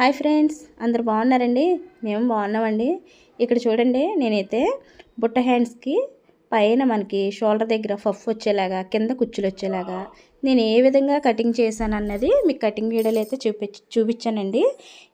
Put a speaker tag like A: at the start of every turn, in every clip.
A: Hi friends అందరు బాగున్నారండి? మేము బాగున్నామండి. ఇక్కడ చూడండి నేనైతే బుట్ట హ్యాండ్స్కి పైన మనకి షోల్డర్ దగ్గర ఫఫ్ వచ్చేలాగా కింద కుచ్చులు వచ్చేలాగా నేను ఏ విధంగా కటింగ్ చేశాను అన్నది మీకు కటింగ్ వీడియోలు అయితే చూపి చూపించానండి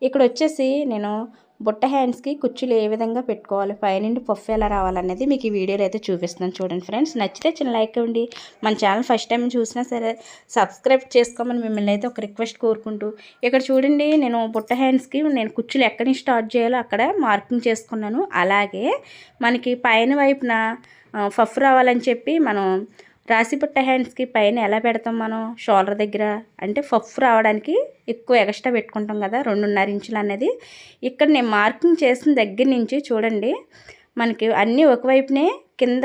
A: ఇక్కడ వచ్చేసి నేను బుట్ట హ్యాండ్స్కి కుచ్చులు ఏ విధంగా పెట్టుకోవాలి పైనుండి పఫ్ ఎలా రావాలనేది మీకు ఈ వీడియోలో అయితే చూపిస్తున్నాను చూడండి ఫ్రెండ్స్. నచ్చితే చిన్న లైక్ ఇవ్వండి. మన ఛానల్ ఫస్ట్ టైం చూసినా సరే సబ్స్క్రైబ్ చేసుకోమని మిమ్మల్ని అయితే ఒక రిక్వెస్ట్ కోరుకుంటూ ఇక్కడ చూడండి నేను బుట్ట హ్యాండ్స్కి నేను కుచ్చులు ఎక్కడి నుంచి స్టార్ట్ చేయాలో అక్కడ మార్కింగ్ చేసుకున్నాను. అలాగే మనకి పైన వైపున ఫఫ్ రావాలని చెప్పి మనం రాసిపుట్ట హ్యాండ్స్కి పైన ఎలా పెడతాం మనం? షోల్డర్ దగ్గర? అంటే ఫఫ్ రావడానికి ఎక్కువ ఎక్స్ట్రా పెట్టుకుంటాం కదా రెండున్నర ఇంచులు అనేది. ఇక్కడ నేను మార్కింగ్ చేసిన దగ్గర నుంచి చూడండి మనకి అన్నీ ఒకవైపునే కింద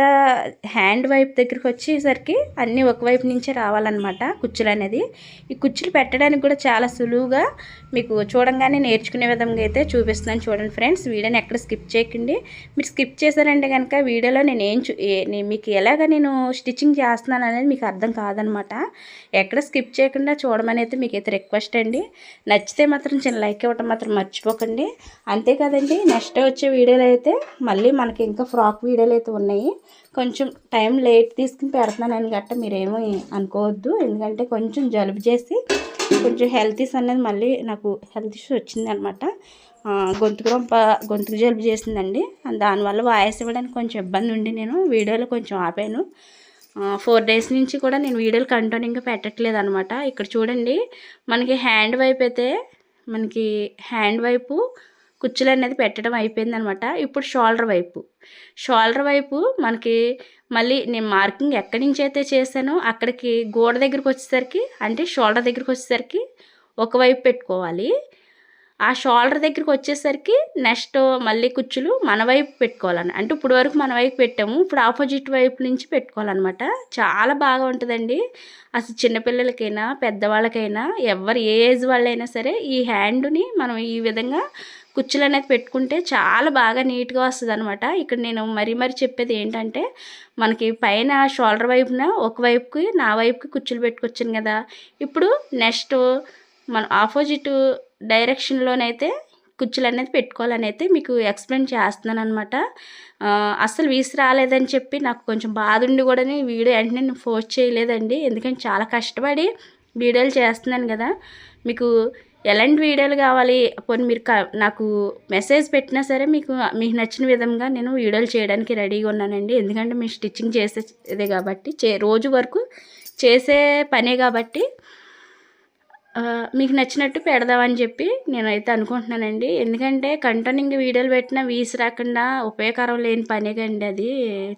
A: హ్యాండ్ వైపు దగ్గరికి వచ్చేసరికి అన్నీ ఒకవైపు నుంచే రావాలన్నమాట కుచ్చులు అనేది ఈ కుచ్చులు పెట్టడానికి కూడా చాలా సులువుగా మీకు చూడంగానే నేర్చుకునే విధంగా అయితే చూపిస్తున్నాను చూడండి ఫ్రెండ్స్. వీడియోని ఎక్కడ స్కిప్ చేయకండి. మీరు స్కిప్ చేశారంటే కనుక వీడియోలో నేను ఏం చూ మీకు ఎలాగ నేను స్టిచ్చింగ్ చేస్తున్నాను అనేది మీకు అర్థం కాదనమాట ఎక్కడ స్కిప్ చేయకుండా చూడమని అయితే మీకు అయితే రిక్వెస్ట్ అండి. నచ్చితే మాత్రం చిన్న లైక్ ఇవ్వటం మాత్రం మర్చిపోకండి. అంతేకాదండి నెక్స్ట్ వచ్చే వీడియోలు అయితే మళ్ళీ మనకి ఇంకా ఫ్రాక్ వీడియోలు అయితే ఉన్నాయి. కొంచెం టైం లేట్ తీసుకుని పెడుతున్నానని గట్ట మీరేమీ అనుకోవద్దు. ఎందుకంటే కొంచెం జలుబు చేసి కొంచెం హెల్తీస్ అనేది మళ్ళీ నాకు హెల్త్ ఇష్యూ వచ్చిందనమాట. గొంతుకు రొంప గొంతుకు జలుబు చేసిందండి. దానివల్ల వాయిస్ ఇవ్వడానికి కొంచెం ఇబ్బంది ఉండి నేను వీడియోలో కొంచెం ఆపాను. ఫోర్ డేస్ నుంచి కూడా నేను వీడియోలు కంటిన్యూగా పెట్టట్లేదు అనమాట ఇక్కడ చూడండి మనకి హ్యాండ్ వైపు అయితే మనకి హ్యాండ్ వైపు కుచ్చులు అనేది పెట్టడం అయిపోయింది అనమాట ఇప్పుడు షోల్డర్ వైపు. షోల్డర్ వైపు మనకి మళ్ళీ నేను మార్కింగ్ ఎక్కడి నుంచి అయితే చేశానో అక్కడికి గోడ దగ్గరికి వచ్చేసరికి అంటే షోల్డర్ దగ్గరికి వచ్చేసరికి ఒకవైపు పెట్టుకోవాలి. ఆ షోల్డర్ దగ్గరికి వచ్చేసరికి నెక్స్ట్ మళ్ళీ కుచ్చులు మన వైపు పెట్టుకోవాలని అంటే ఇప్పుడు వరకు మన వైపు పెట్టాము ఇప్పుడు ఆపోజిట్ వైపు నుంచి పెట్టుకోవాలన్నమాట చాలా బాగా ఉంటుందండి. అసలు చిన్నపిల్లలకైనా పెద్దవాళ్ళకైనా ఎవరు ఏ ఏజ్ వాళ్ళైనా సరే ఈ హ్యాండ్ని మనం ఈ విధంగా కుచ్చులు అనేది పెట్టుకుంటే చాలా బాగా నీట్గా వస్తుంది అనమాట ఇక్కడ నేను మరీ మరీ చెప్పేది ఏంటంటే మనకి పైన షోల్డర్ వైపున ఒకవైపుకి నా వైపుకి కుచ్చులు పెట్టుకొచ్చాను కదా. ఇప్పుడు నెక్స్ట్ మన ఆపోజిట్ డైరెక్షన్లోనైతే కుచ్చులు అనేది పెట్టుకోవాలని అయితే మీకు ఎక్స్ప్లెయిన్ చేస్తున్నాను అనమాట అస్సలు వీసి రాలేదని చెప్పి నాకు కొంచెం బాధ ఉండి కూడా వీడియో వెంటనే నేను ఫోర్స్ చేయలేదండి. ఎందుకంటే చాలా కష్టపడి వీడియోలు చేస్తున్నాను కదా. మీకు ఎలాంటి వీడియోలు కావాలి? పోనీ మీరు నాకు మెసేజ్ పెట్టినా సరే మీకు మీకు నచ్చిన విధంగా నేను వీడియోలు చేయడానికి రెడీగా ఉన్నానండి. ఎందుకంటే మీరు స్టిచ్చింగ్ చేసేదే కాబట్టి చే రోజు వరకు చేసే పనే కాబట్టి మీకు నచ్చినట్టు పెడదామని చెప్పి నేనైతే అనుకుంటున్నానండి. ఎందుకంటే కంటెనింగ్ వీడియోలు పెట్టినా వీసి రాకుండా ఉపయోగకరం లేని పనే కండి అది.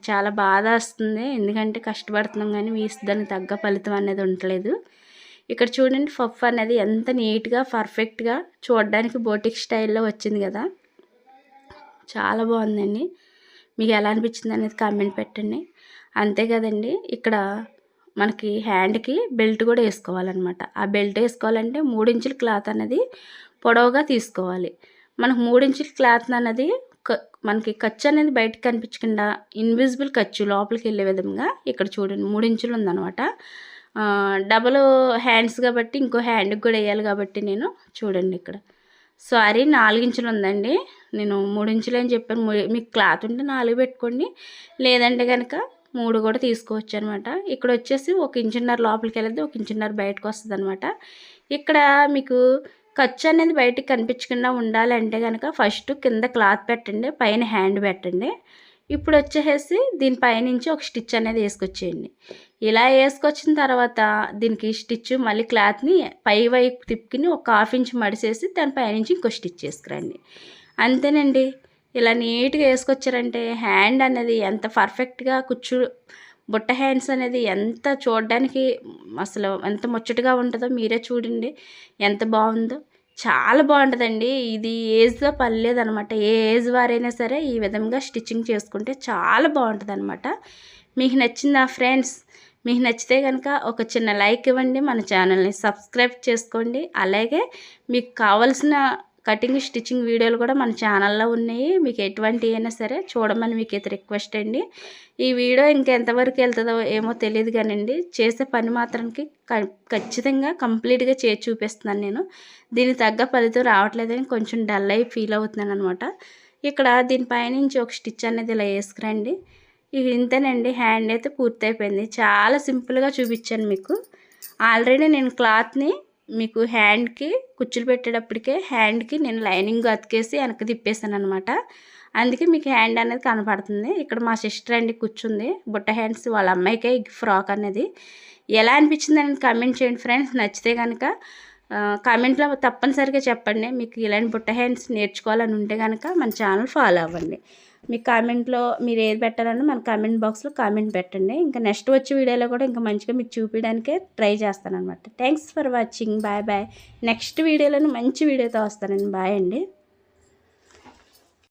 A: చాలా బాధ వస్తుంది. ఎందుకంటే కష్టపడుతున్నాం కానీ వీసి దానికి తగ్గ ఫలితం అనేది ఉండలేదు. ఇక్కడ చూడండి పఫ్ అనేది ఎంత నీట్గా పర్ఫెక్ట్గా చూడడానికి బోటిక్ స్టైల్లో వచ్చింది కదా. చాలా బాగుందండి. మీకు ఎలా అనిపించింది అనేది కామెంట్ పెట్టండి. అంతే కదండి ఇక్కడ మనకి హ్యాండ్కి బెల్ట్ కూడా వేసుకోవాలన్నమాట. ఆ బెల్ట్ వేసుకోవాలంటే మూడించుల క్లాత్ అనేది పొడవుగా తీసుకోవాలి. మనకు మూడించుల క్లాత్ అనేది మనకి ఖర్చు అనేది బయటకు కనిపించకుండా ఇన్విజిబుల్ ఖర్చు లోపలికి వెళ్ళే విధంగా ఇక్కడ చూడండి మూడించులు ఉందన్నమాట. డబల్ హ్యాండ్స్ కాబట్టి ఇంకో హ్యాండ్కి కూడా వేయాలి కాబట్టి నేను చూడండి ఇక్కడ. సారీ నాలుగించులు ఉందండి. నేను మూడు ఇంచులు అని చెప్పాను. మీకు క్లాత్ ఉంటే నాలుగు పెట్టుకోండి. లేదంటే కనుక మూడు కూడా తీసుకోవచ్చు అనమాట ఇక్కడ వచ్చేసి ఒక ఇంచున్నర లోపలికి వెళ్ళద్ది ఒక ఇంచున్నర బయటకు వస్తుంది అనమాట ఇక్కడ మీకు ఖర్చు అనేది బయటకు కనిపించకుండా ఉండాలంటే కనుక ఫస్ట్ కింద క్లాత్ పెట్టండి పైన హ్యాండ్ పెట్టండి. ఇప్పుడు వచ్చేసి దీనిపైనుంచి ఒక స్టిచ్ అనేది వేసుకొచ్చేయండి. ఇలా వేసుకొచ్చిన తర్వాత దీనికి స్టిచ్ మళ్ళీ క్లాత్ని పై వైపు తిప్పుకుని ఒక హాఫ్ ఇంచ్ మడిసేసి దాని పైనుంచి ఇంకో స్టిచ్ వేసుకురండి అంతేనండి. ఇలా నీట్గా వేసుకొచ్చారంటే హ్యాండ్ అనేది ఎంత పర్ఫెక్ట్గా కూర్చు బుట్ట హ్యాండ్స్ అనేది ఎంత చూడడానికి అసలు ఎంత ముచ్చటగా ఉంటుందో మీరే చూడండి. ఎంత బాగుందో. చాలా బాగుంటుందండి. ఇది ఏజ్తో పర్లేదు అనమాట ఏ ఏజ్ వారైనా సరే ఈ విధంగా స్టిచ్చింగ్ చేసుకుంటే చాలా బాగుంటుంది అనమాట మీకు నచ్చిందా ఫ్రెండ్స్? మీకు నచ్చితే కనుక ఒక చిన్న లైక్ ఇవ్వండి. మన ఛానల్ని సబ్స్క్రైబ్ చేసుకోండి. అలాగే మీకు కావలసిన కటింగ్ స్టిచ్చింగ్ వీడియోలు కూడా మన ఛానల్లో ఉన్నాయి. మీకు ఎటువంటి అయినా సరే చూడమని మీకు అయితే రిక్వెస్ట్ అండి. ఈ వీడియో ఇంకెంతవరకు వెళ్తుందో ఏమో తెలియదు కానివ్వండి చేసే పని మాత్రానికి ఖచ్చితంగా కంప్లీట్గా చేసి చూపిస్తున్నాను నేను. దీనికి తగ్గ ఫలితం రావట్లేదని కొంచెం డల్ అయి ఫీల్ అవుతున్నాను అనమాట ఇక్కడ దీనిపైనుంచి ఒక స్టిచ్ అనేది ఇలా వేసుకురండి. ఇవి ఇంతేనండి. హ్యాండ్ అయితే పూర్తయిపోయింది. చాలా సింపుల్గా చూపించాను మీకు. ఆల్రెడీ నేను క్లాత్ని మీకు హ్యాండ్కి కుచ్చులు పెట్టేటప్పటికే హ్యాండ్కి నేను లైనింగ్ అతికేసి వెనక్కి తిప్పేసాను అనమాట అందుకే మీకు హ్యాండ్ అనేది కనపడుతుంది. ఇక్కడ మా సిస్టర్ అండి కూర్చుంది. బుట్ట హ్యాండ్స్ వాళ్ళ అమ్మాయికే ఫ్రాక్ అనేది. ఎలా అనిపించింది అని కమెంట్ చేయండి ఫ్రెండ్స్. నచ్చితే కనుక కామెంట్లో తప్పనిసరిగా చెప్పండి. మీకు ఇలాంటి బుట్ట హ్యాండ్స్ నేర్చుకోవాలని ఉంటే కనుక మన ఛానల్ ఫాలో అవ్వండి. మీ కామెంట్లో మీరు ఏది పెట్టాలన్నా మన కామెంట్ బాక్స్లో కామెంట్ పెట్టండి. ఇంకా నెక్స్ట్ వచ్చే వీడియోలో కూడా ఇంకా మంచిగా మీకు చూపించడానికే ట్రై చేస్తాను అనమాట thanks for watching bye bye next వీడియోలో మంచి వీడియోతో వస్తానండి. బాయ్ అండి.